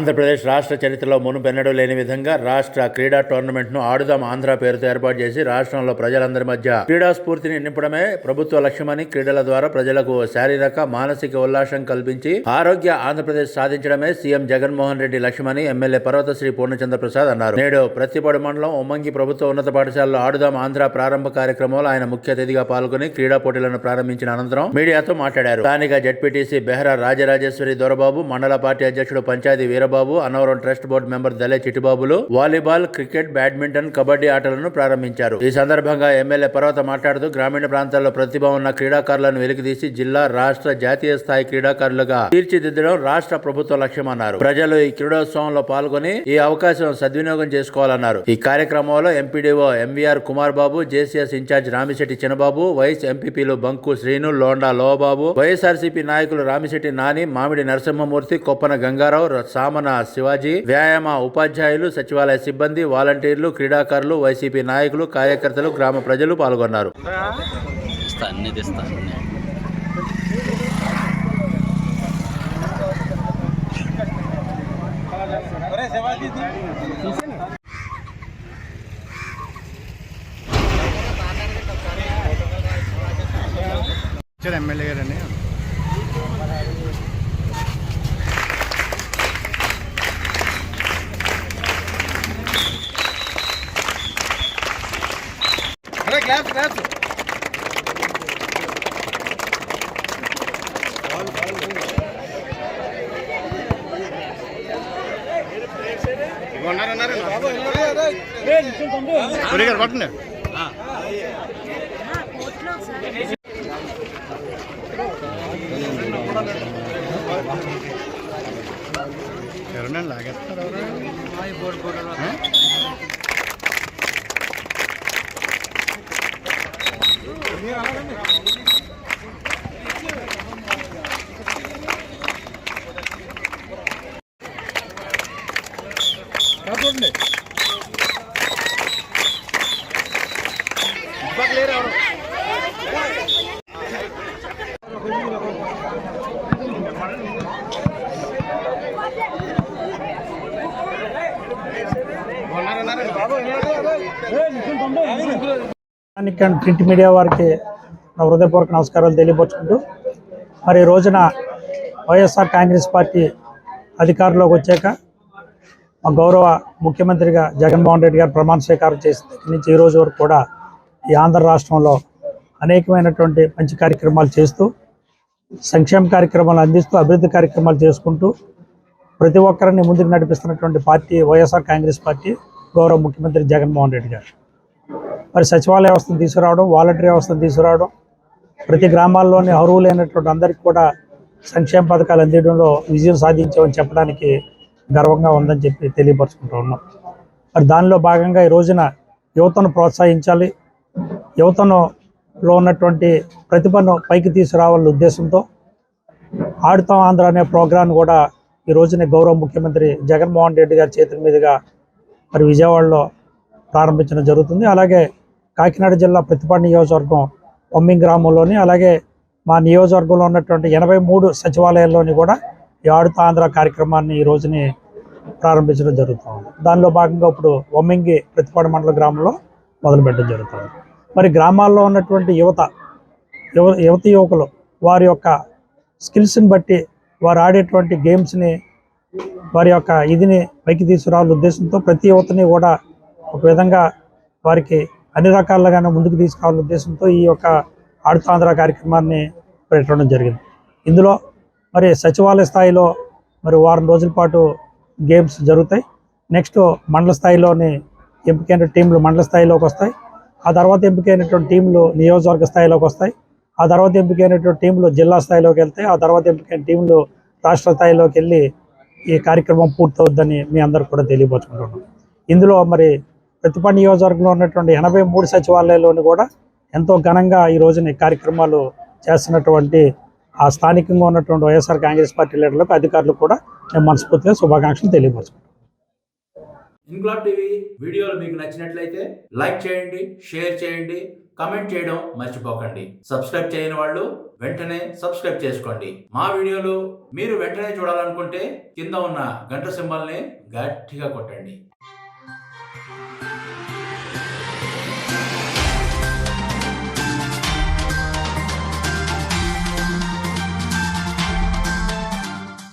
ఆంధ్రప్రదేశ్ రాష్ట్ర చరిత్రలో మునుపెన్నడూ లేని విధంగా రాష్ట్ర క్రీడా టోర్నమెంట్ను ఆడుదాం ఆంధ్ర పేరుతో ఏర్పాటు చేసి రాష్ట్రంలో ప్రజలందరి మధ్య క్రీడా స్ఫూర్తిని నింపడమే ప్రభుత్వ లక్ష్యమని క్రీడల ద్వారా ప్రజలకు శారీరక మానసిక ఉల్లాసం కల్పించి ఆరోగ్య ఆంధ్రప్రదేశ్ సాధించడమే సీఎం జగన్మోహన్ రెడ్డి లక్ష్యమని ఎమ్మెల్యే పర్వతశ్రీ పూర్ణచంద్ర ప్రసాద్ అన్నారు. నేడు ప్రతిపడు మండలం ఉమ్మంగి ప్రభుత్వ ఉన్నత పాఠశాలలో ఆడుదాం ఆంధ్ర ప్రారంభ కార్యక్రమంలో ఆయన ముఖ్య అతిథిగా పాల్గొని క్రీడా పోటీలను ప్రారంభించిన అనంతరం మీడియాతో మాట్లాడారు. స్థానిక జడ్పీటీసీ బెహ్రా రాజరాజేశ్వరి దొరబాబు మండల పార్టీ అధ్యక్షుడు panchayat Veerababu Annavaram trust board member దలే చిట్టిబాబులు వాలీబాల్ క్రికెట్ బ్యాడ్మింటన్ కబడ్డీ ఆటలను ప్రారంభించారు. ఈ సందర్భంగా ఎమ్మెల్యే పర్వత మాట్లాడుతూ గ్రామీణ ప్రాంతాల్లో ప్రతిభ ఉన్న క్రీడాకారులను వెలికితీసి జిల్లా రాష్ట్ర జాతీయ స్థాయి క్రీడాకారులుగా తీర్చిదిద్దడం రాష్ట్ర ప్రభుత్వ లక్ష్యమన్నారు. ప్రజలు ఈ క్రీడోత్సవంలో పాల్గొని ఈ అవకాశం సద్వినియోగం చేసుకోవాలన్నారు. ఈ కార్యక్రమంలో MPDO MVR Kumar Babu JCS incharge Ramisetti Chinnababu vice ఎంపీపీలు బంకు శ్రీను లోండా లోబాబు వైఎస్ఆర్సీపీ నాయకులు రామిశెట్టి నాని మామిడి నరసింహమూర్తి కొప్పన గంగారావు సామ సామన శివాజీ వ్యాయామ ఉపాధ్యాయులు సచివాలయ సిబ్బంది వాలంటీర్లు క్రీడాకారులు వైసీపీ నాయకులు కార్యకర్తలు గ్రామ ప్రజలు పాల్గొన్నారు. ఇస్తా అన్ని గారని గారు పట్టండి ఎవరన్నా లాగేస్తారు? ఎవరు ఆ? అండ్ ప్రింట్ మీడియా వారికి నా హృదయపూర్వక నమస్కారాలు తెలియపరుచుకుంటూ మరి రోజున వైఎస్ఆర్ కాంగ్రెస్ పార్టీ అధికారంలోకి వచ్చాక మా గౌరవ ముఖ్యమంత్రిగా జగన్మోహన్ రెడ్డి గారు ప్రమాణ స్వీకారం చేసిన దగ్గర నుంచి ఈ రోజు వరకు కూడా ఈ ఆంధ్ర రాష్ట్రంలో అనేకమైనటువంటి మంచి కార్యక్రమాలు చేస్తూ సంక్షేమ కార్యక్రమాలు అందిస్తూ అభివృద్ధి కార్యక్రమాలు చేసుకుంటూ ప్రతి ఒక్కరిని ముందుకు నడిపిస్తున్నటువంటి పార్టీ వైఎస్ఆర్ కాంగ్రెస్ పార్టీ గౌరవ ముఖ్యమంత్రి జగన్మోహన్ రెడ్డి గారు. మరి సచివాలయ వ్యవస్థను తీసుకురావడం వాలంటరీ వ్యవస్థను తీసుకురావడం ప్రతి గ్రామాల్లోని అర్హులైనటువంటి అందరికీ కూడా సంక్షేమ పథకాలు అందించడంలో విజయం సాధించామని చెప్పడానికి గర్వంగా ఉందని చెప్పి తెలియపరుచుకుంటూ ఉన్నాం. మరి దానిలో భాగంగా ఈ రోజున యువతను ప్రోత్సహించాలి. యువతనులో ఉన్నటువంటి ప్రతిభను పైకి తీసుకురావాలనే ఉద్దేశంతో ఆడుతాం ఆంధ్ర అనే ప్రోగ్రాం కూడా ఈ రోజున గౌరవ ముఖ్యమంత్రి జగన్మోహన్ రెడ్డి గారి చేతుల మీదుగా మరి విజయవాడలో ప్రారంభించడం జరుగుతుంది. అలాగే కాకినాడ జిల్లా ప్రతిపాడు నియోజకవర్గం కొమ్మింగ్ గ్రామంలోని అలాగే మా నియోజకవర్గంలో ఉన్నటువంటి ఎనభై మూడు సచివాలయాల్లోని కూడా ఆడుతా ఆంధ్ర కార్యక్రమాన్ని ఈ రోజుని ప్రారంభించడం జరుగుతుంది. దానిలో భాగంగా ఇప్పుడు వమ్మింగి ప్రతిపాడు మండల గ్రామంలో మొదలుపెట్టడం జరుగుతుంది. మరి గ్రామాల్లో ఉన్నటువంటి యువత యువ యువతి యువకులు వారి యొక్క స్కిల్స్ని బట్టి వారు ఆడేటువంటి గేమ్స్ని వారి యొక్క ఇదిని పైకి తీసుకురావాల ఉద్దేశంతో ప్రతి యువతని కూడా ఒక విధంగా వారికి అన్ని రకాలుగానే ముందుకు తీసుకురావాలనే ఉద్దేశంతో ఈ యొక్క ఆడుతాంధ్ర కార్యక్రమాన్ని పెట్టడం జరిగింది. ఇందులో మరి సచివాలయ స్థాయిలో మరి వారం రోజుల పాటు గేమ్స్ జరుగుతాయి. నెక్స్ట్ మండల స్థాయిలోని ఎంపికైన టీంలు మండల స్థాయిలోకి వస్తాయి. ఆ తర్వాత ఎంపికైనటువంటి టీంలు నియోజకవర్గ స్థాయిలోకి వస్తాయి. ఆ తర్వాత ఎంపికైనటువంటి టీంలు జిల్లా స్థాయిలోకి వెళ్తాయి. ఆ తర్వాత ఎంపికైన టీంలు రాష్ట్ర స్థాయిలోకి వెళ్ళి ఈ కార్యక్రమం పూర్తవుద్దని మీ అందరికి కూడా తెలియపరుచుకుంటున్నాం. ఇందులో మరి ప్రతిపాడు నియోజకవర్గంలో ఉన్నటువంటి ఎనభై మూడు సచివాలయాల్లోని కూడా ఎంతో ఘనంగా ఈ రోజున కార్యక్రమాలు చేస్తున్నటువంటి ఆ స్థానికంగా ఉన్నటువంటి వైఎస్ఆర్ కాంగ్రెస్ పార్టీ లీడర్లకు అధికారులు కూడా నేను మనస్ఫూర్తిగా శుభాకాంక్షలు తెలియపరుచుకుంటాను ఇన్క్లాబ్ టీవీ వీడియోలు మీకు నచ్చినట్లయితే లైక్ చేయండి షేర్ చేయండి కమెంట్ చేయడం మర్చిపోకండి. సబ్స్క్రైబ్ చేయని వాళ్ళు వెంటనే సబ్స్క్రైబ్ చేసుకోండి. మా వీడియోలు మీరు వెంటనే చూడాలనుకుంటే కింద ఉన్న గంట సింబల్ని గట్టిగా కొట్టండి.